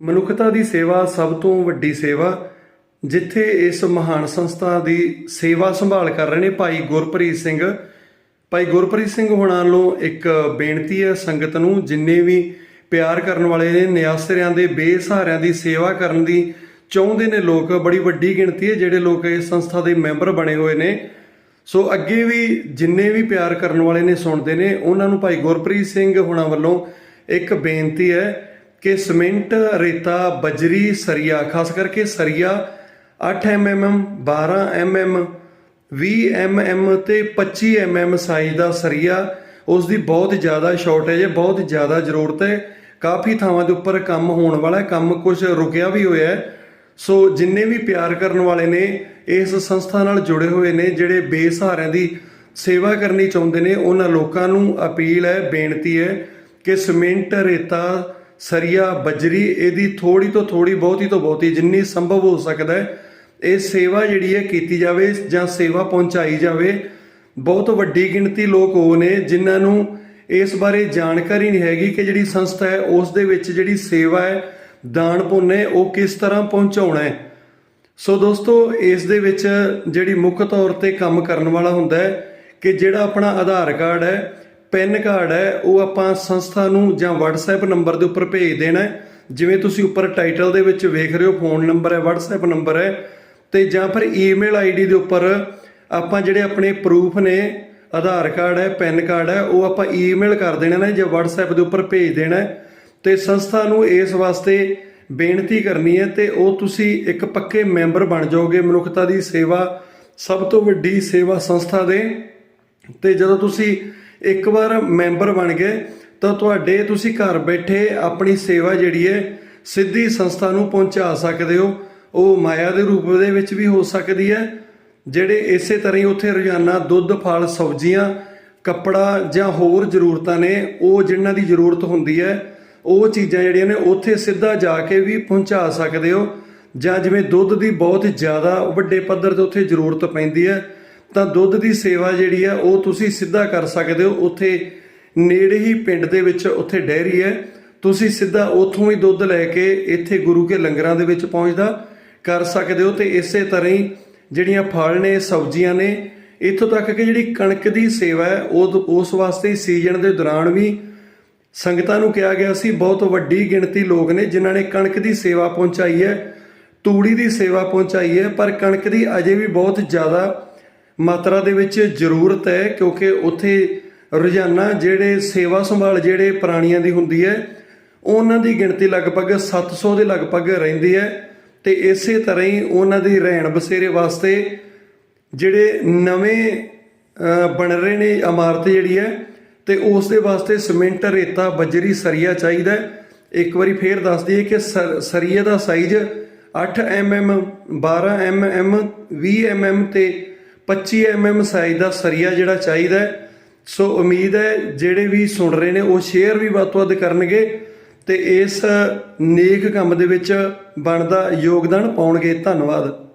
ਮਨੁੱਖਤਾ ਦੀ ਸੇਵਾ ਸਭ ਤੋਂ ਵੱਡੀ ਸੇਵਾ, ਜਿੱਥੇ ਇਸ ਮਹਾਨ ਸੰਸਥਾ ਦੀ ਸੇਵਾ ਸੰਭਾਲ ਕਰ ਰਹੇ ਨੇ ਭਾਈ ਗੁਰਪ੍ਰੀਤ ਸਿੰਘ। ਭਾਈ ਗੁਰਪ੍ਰੀਤ ਸਿੰਘ ਹੁਣਾਂ ਨੂੰ ਇੱਕ ਬੇਨਤੀ ਹੈ ਸੰਗਤ ਨੂੰ, ਜਿੰਨੇ ਵੀ ਪਿਆਰ ਕਰਨ ਵਾਲੇ ਨੇ, ਨਿਆਸਰਿਆਂ ਦੇ, ਬੇਸਹਾਰਿਆਂ ਦੀ ਸੇਵਾ ਕਰਨ ਦੀ ਚਾਹੁੰਦੇ ਨੇ ਲੋਕ, ਬੜੀ ਵੱਡੀ ਗਿਣਤੀ ਹੈ ਜਿਹੜੇ ਲੋਕ ਇਸ ਸੰਸਥਾ ਦੇ ਮੈਂਬਰ ਬਣੇ ਹੋਏ ਨੇ। ਸੋ ਅੱਗੇ ਵੀ ਜਿੰਨੇ ਵੀ ਪਿਆਰ ਕਰਨ ਵਾਲੇ ਨੇ ਸੁਣਦੇ ਨੇ, ਉਹਨਾਂ ਨੂੰ ਭਾਈ ਗੁਰਪ੍ਰੀਤ ਸਿੰਘ ਹੁਣਾਂ ਵੱਲੋਂ ਇੱਕ ਬੇਨਤੀ ਹੈ ਕਿ ਸਿਮੈਂਟ, ਰੇਤਾ, ਬਜਰੀ, ਸਰੀਆ, ਖਾਸ ਕਰਕੇ ਸਰੀਆ 8 mm 12 mm 20 mm ਤੇ 25 mm ਸਾਈਜ਼ ਦਾ ਸਰੀਆ ਉਸ ਦੀ ਬਹੁਤ ਜ਼ਿਆਦਾ ਸ਼ਾਰਟੇਜ ਹੈ, ਬਹੁਤ ਜ਼ਿਆਦਾ ਜ਼ਰੂਰਤ ਹੈ। ਕਾਫੀ ਥਾਵਾਂ ਦੇ ਉੱਪਰ ਕੰਮ ਹੋਣ ਵਾਲਾ ਹੈ, ਕੰਮ ਕੁਝ ਰੁਕਿਆ ਵੀ ਹੋਇਆ ਹੈ। ਸੋ ਜਿੰਨੇ ਵੀ ਪਿਆਰ ਕਰਨ ਵਾਲੇ ਨੇ, ਇਸ ਸੰਸਥਾ ਨਾਲ ਜੁੜੇ ਹੋਏ ਨੇ, ਜਿਹੜੇ ਬੇਸਹਾਰਿਆਂ ਦੀ ਸੇਵਾ ਕਰਨੀ ਚਾਹੁੰਦੇ ਨੇ, ਉਹਨਾਂ ਲੋਕਾਂ ਨੂੰ ਅਪੀਲ ਹੈ, ਬੇਨਤੀ ਹੈ ਕਿ ਸਿਮੈਂਟ, ਰੇਤਾ ਸਰੀਆ ਬਜਰੀ, ਇਹਦੀ ਥੋੜੀ ਤੋਂ ਥੋੜੀ ਬਹੁਤੀ ਤੋਂ ਬਹੁਤੀ, ਜਿੰਨੀ ਸੰਭਵ ਹੋ ਸਕਦਾ ਹੈ, ਇਹ ਸੇਵਾ ਜਿਹੜੀ ਹੈ ਕੀਤੀ ਜਾਵੇ ਜਾਂ ਸੇਵਾ ਪਹੁੰਚਾਈ ਜਾਵੇ। ਬਹੁਤ ਵੱਡੀ ਗਿਣਤੀ ਲੋਕ ਉਹ ਨੇ ਜਿਨ੍ਹਾਂ ਨੂੰ ਇਸ ਬਾਰੇ ਜਾਣਕਾਰੀ ਨਹੀਂ ਹੈਗੀ ਕਿ ਜਿਹੜੀ ਸੰਸਥਾ ਹੈ, ਉਸ ਦੇ ਵਿੱਚ ਜਿਹੜੀ ਸੇਵਾ ਹੈ, ਦਾਨ ਪੁੰਨ ਉਹ ਕਿਸ ਤਰ੍ਹਾਂ ਪਹੁੰਚਾਉਣਾ ਹੈ। ਸੋ ਦੋਸਤੋ, ਇਸ ਦੇ ਵਿੱਚ ਜਿਹੜੀ ਮੁੱਖ ਤੌਰ ਤੇ ਕੰਮ ਕਰਨ ਵਾਲਾ ਹੁੰਦਾ ਹੈ ਕਿ ਜਿਹੜਾ ਆਪਣਾ ਆਧਾਰ ਕਾਰਡ ਹੈ ਪੈਨ ਕਾਰਡ ਹੈ, ਉਹ ਆਪਾਂ ਸੰਸਥਾ ਨੂੰ ਜਾਂ WhatsApp ਨੰਬਰ ਦੇ ਉੱਪਰ ਭੇਜ ਦੇਣਾ ਹੈ। ਜਿਵੇਂ ਤੁਸੀਂ ਉੱਪਰ ਟਾਈਟਲ ਦੇ ਵਿੱਚ ਵੇਖ ਰਹੇ ਹੋ ਫੋਨ ਨੰਬਰ ਹੈ, WhatsApp ਨੰਬਰ ਹੈ। ਤੇ ਜਾਂ ਫਿਰ ਈਮੇਲ ਆਈਡੀ ਦੇ ਉੱਪਰ ਆਪਾਂ ਜਿਹੜੇ ਆਪਣੇ ਪ੍ਰੂਫ ਨੇ, ਆਧਾਰ ਕਾਰਡ ਹੈ ਪੈਨ ਕਾਰਡ ਹੈ, ਉਹ ਆਪਾਂ ਈਮੇਲ ਕਰ ਦੇਣਾ ਨਾ ਜਾਂ WhatsApp ਦੇ ਉੱਪਰ ਭੇਜ ਦੇਣਾ ਹੈ। ਤੇ ਸੰਸਥਾ ਨੂੰ ਇਸ ਵਾਸਤੇ ਬੇਨਤੀ ਕਰਨੀ ਹੈ ਤੇ ਉਹ ਤੁਸੀਂ ਇੱਕ ਪੱਕੇ ਮੈਂਬਰ ਬਣ ਜਾਓਗੇ ਮਨੁੱਖਤਾ ਦੀ ਸੇਵਾ, ਸਭ ਤੋਂ ਵੱਡੀ ਸੇਵਾ ਸੰਸਥਾ ਦੇ। ਤੇ ਜਦੋਂ ਤੁਸੀਂ ਇੱਕ ਵਾਰ ਮੈਂਬਰ ਬਣ ਗਏ, ਤਾਂ ਤੁਹਾਡੇ ਤੁਸੀਂ ਘਰ ਬੈਠੇ ਆਪਣੀ ਸੇਵਾ ਜਿਹੜੀ ਹੈ ਸਿੱਧੀ ਸੰਸਥਾ ਨੂੰ ਪਹੁੰਚਾ ਸਕਦੇ ਹੋ। ਉਹ ਮਾਇਆ ਦੇ ਰੂਪ ਦੇ ਵਿੱਚ ਵੀ ਹੋ ਸਕਦੀ ਹੈ, ਜਿਹੜੇ ਇਸੇ ਤਰ੍ਹਾਂ ਹੀ ਉੱਥੇ ਰੋਜ਼ਾਨਾ ਦੁੱਧ, ਫਲ, ਸਬਜ਼ੀਆਂ, ਕੱਪੜਾ ਜਾਂ ਹੋਰ ਜ਼ਰੂਰਤਾਂ ਨੇ, ਉਹ ਜਿਨ੍ਹਾਂ ਦੀ ਜ਼ਰੂਰਤ ਹੁੰਦੀ ਹੈ, ਉਹ ਚੀਜ਼ਾਂ ਜਿਹੜੀਆਂ ਨੇ ਉੱਥੇ ਸਿੱਧਾ ਜਾ ਕੇ ਵੀ ਪਹੁੰਚਾ ਸਕਦੇ ਹੋ। ਜਾਂ ਜਿਵੇਂ ਦੁੱਧ ਦੀ ਬਹੁਤ ਜ਼ਿਆਦਾ ਵੱਡੇ ਪੱਧਰ ਤੇ ਉੱਥੇ ਜ਼ਰੂਰਤ ਪੈਂਦੀ ਹੈ ਤਾਂ ਦੁੱਧ ਦੀ ਸੇਵਾ ਜਿਹੜੀ ਹੈ, ਉਹ ਤੁਸੀਂ ਸਿੱਧਾ ਕਰ ਸਕਦੇ ਹੋ। ਉੱਥੇ ਨੇੜੇ ਹੀ ਪਿੰਡ ਦੇ ਵਿੱਚ ਉੱਥੇ ਡੈਰੀ ਹੈ। ਤੁਸੀਂ ਸਿੱਧਾ ਉੱਥੋਂ ਹੀ ਦੁੱਧ ਲੈ ਕੇ ਇੱਥੇ ਗੁਰੂ ਕੇ ਲੰਗਰਾਂ ਦੇ ਵਿੱਚ ਪਹੁੰਚਦਾ ਕਰ ਸਕਦੇ ਹੋ। ਤੇ ਇਸੇ ਤਰ੍ਹਾਂ ਹੀ ਜਿਹੜੀਆਂ ਫਲ ਨੇ, ਸਬਜ਼ੀਆਂ ਨੇ, ਇੱਥੋਂ ਤੱਕ ਕਿ ਜਿਹੜੀ ਕਣਕ ਦੀ ਸੇਵਾ ਹੈ, ਉਹ ਉਸ ਵਾਸਤੇ ਸੀਜ਼ਨ ਦੇ ਦੌਰਾਨ ਵੀ ਸੰਗਤਾਂ ਨੂੰ ਕਿਹਾ ਗਿਆ ਸੀ, ਬਹੁਤ ਵੱਡੀ ਗਿਣਤੀ ਲੋਕ ਨੇ ਜਿਨ੍ਹਾਂ ਨੇ ਕਣਕ ਦੀ ਸੇਵਾ ਪਹੁੰਚਾਈ ਹੈ, ਤੂੜੀ ਦੀ ਸੇਵਾ ਪਹੁੰਚਾਈ ਹੈ, ਪਰ ਕਣਕ ਦੀ ਅਜੇ ਵੀ ਬਹੁਤ ਜ਼ਿਆਦਾ ਮਾਤਰਾ ਦੇ ਵਿੱਚ ਜ਼ਰੂਰਤ ਹੈ ਕਿਉਂਕਿ ਉੱਥੇ ਰੋਜ਼ਾਨਾ ਜਿਹੜੇ ਸੇਵਾ ਸੰਭਾਲ ਜਿਹੜੇ ਪ੍ਰਾਣੀਆਂ ਦੀ ਹੁੰਦੀ ਹੈ, ਉਹਨਾਂ ਦੀ ਗਿਣਤੀ ਲਗਭਗ 700 ਦੇ ਲਗਭਗ ਰਹਿੰਦੀ ਹੈ ਤੇ ਇਸੇ ਤਰ੍ਹਾਂ ਹੀ ਉਹਨਾਂ ਦੀ ਰਹਿਣ ਬਸੇਰੇ ਵਾਸਤੇ ਜਿਹੜੇ ਨਵੇਂ ਬਣ ਰਹੇ ਨੇ ਇਮਾਰਤ ਜਿਹੜੀ ਹੈ ਤੇ ਉਸ ਦੇ ਵਾਸਤੇ ਸੀਮੈਂਟ, ਰੇਤਾ, ਬਜਰੀ, ਸਰੀਆ ਚਾਹੀਦਾ ਇੱਕ ਵਾਰੀ ਫੇਰ ਦੱਸ ਦਈਏ ਕਿ ਸਰ- ਸਰੀਏ ਦਾ ਸਾਈਜ਼ 8 mm 12 mm 20 mm ਤੇ 25 mm ਸਾਈਜ਼ ਦਾ ਸਰੀਆ ਜਿਹੜਾ ਚਾਹੀਦਾ ਹੈ। ਸੋ ਉਮੀਦ ਹੈ ਜਿਹੜੇ ਵੀ ਸੁਣ ਰਹੇ ਨੇ, ਉਹ ਸ਼ੇਅਰ ਵੀ ਵੱਧ ਤੋਂ ਵੱਧ ਕਰਨਗੇ ਤੇ ਇਸ ਨੇਕ ਕੰਮ ਦੇ ਵਿੱਚ ਬਣਦਾ ਯੋਗਦਾਨ ਪਾਉਣਗੇ ਧੰਨਵਾਦ